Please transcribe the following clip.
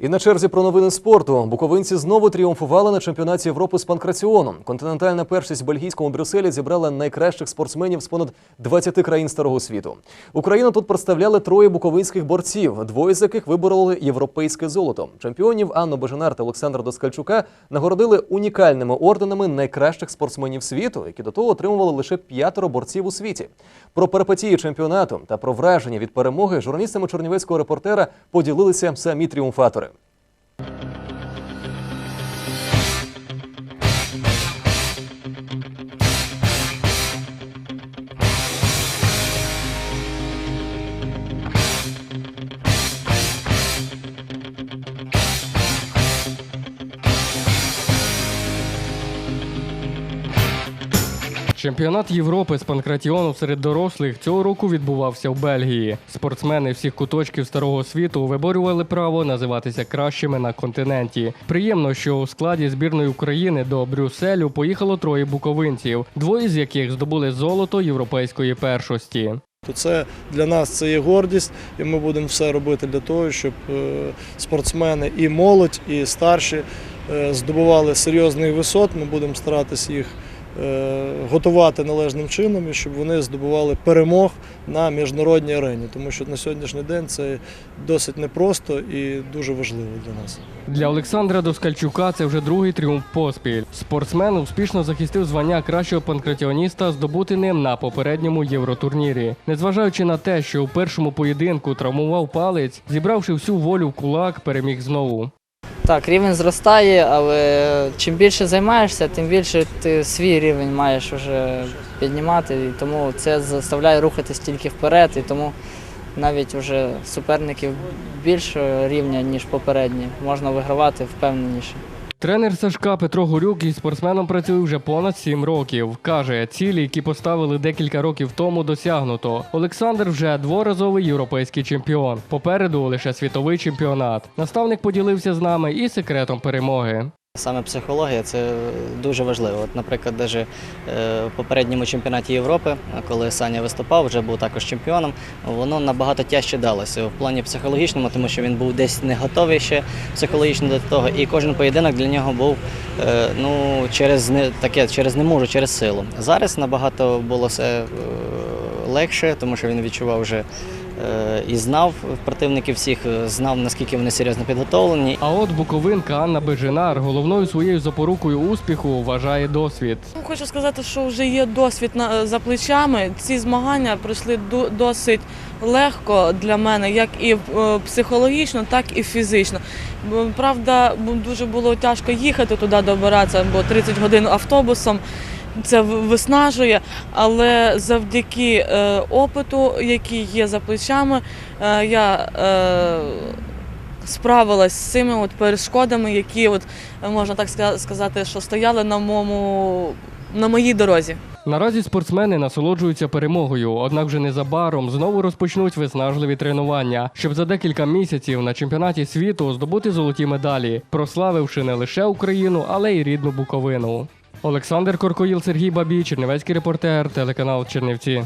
І на черзі про новини спорту. Буковинці знову тріумфували на чемпіонаті Європи з панкраціону. Континентальна першість в бельгійському Брюсселі зібрала найкращих спортсменів з понад 20 країн старого світу. Україну тут представляли троє буковинських борців, двоє з яких вибороли європейське золото. Чемпіонів Анну Бежанар та Олександра Доскальчука нагородили унікальними орденами найкращих спортсменів світу, які до того отримували лише п'ятеро борців у світі. Про перипетії чемпіонату та про враження від перемоги журналістами чернівецького репортера поділилися самі тріумфатори. Чемпіонат Європи з панкратіону серед дорослих цього року відбувався в Бельгії. Спортсмени всіх куточків старого світу виборювали право називатися кращими на континенті. Приємно, що у складі збірної України до Брюсселю поїхало троє буковинців, двоє з яких здобули золото європейської першості. То це для нас це є гордість, і ми будемо все робити для того, щоб е, спортсмени і молодь, і старші е, здобували серйозних висот. Ми будемо старатися їх готувати належним чином і щоб вони здобували перемог на міжнародній арені, тому що на сьогоднішній день це досить непросто і дуже важливо для нас. Для Олександра Доскальчука це вже другий тріумф поспіль. Спортсмен успішно захистив звання кращого панкратіоніста, здобути ним на попередньому євротурнірі. Незважаючи на те, що у першому поєдинку травмував палець, зібравши всю волю в кулак, переміг знову. Так, рівень зростає, але чим більше займаєшся, тим більше ти свій рівень маєш вже піднімати. І тому це заставляє рухатись тільки вперед. І тому навіть вже суперників більшого рівня, ніж попередні, можна вигравати впевненіше. Тренер Сашка Петро Горюк із спортсменом працює вже понад сім років. Каже, цілі, які поставили декілька років тому, досягнуто. Олександр вже дворазовий європейський чемпіон. Попереду лише світовий чемпіонат. Наставник поділився з нами і секретом перемоги. Саме психологія це дуже важливо. От, наприклад, даже е, в попередньому чемпіонаті Європи, коли Саня виступав, вже був також чемпіоном, воно набагато тяжче далося в плані психологічному, тому що він був десь не готовий ще психологічно до того, і кожен поєдинок для нього був е, ну, через не таке, через не можу, через силу. Зараз набагато було все е, легше, тому що він відчував вже. Е, І знав противників всіх, е, знав наскільки вони серйозно підготовлені, А от буковинка Анна Бежинар головною своєю запорукою успіху вважає досвід. Хочу сказати, що вже є досвід за плечами. Ці змагання пройшли досить легко для мене, як і е, психологічно, так і фізично. Правда, дуже було тяжко їхати туди добиратися, бо 30 годин автобусом. Це виснажує, але завдяки е, опиту, який є за плечами, е, я е, справилась з цими от перешкодами, які, от, е, можна так сказати, що стояли на моєму на моїй дорозі. Наразі спортсмени насолоджуються перемогою, однак вже незабаром знову розпочнуть виснажливі тренування, щоб за декілька місяців на чемпіонаті світу здобути золоті медалі, прославивши не лише Україну, але й рідну Буковину. Олександр Коркоїл, Сергій Бабій, Чернівецький репортер, телеканал Чернівці.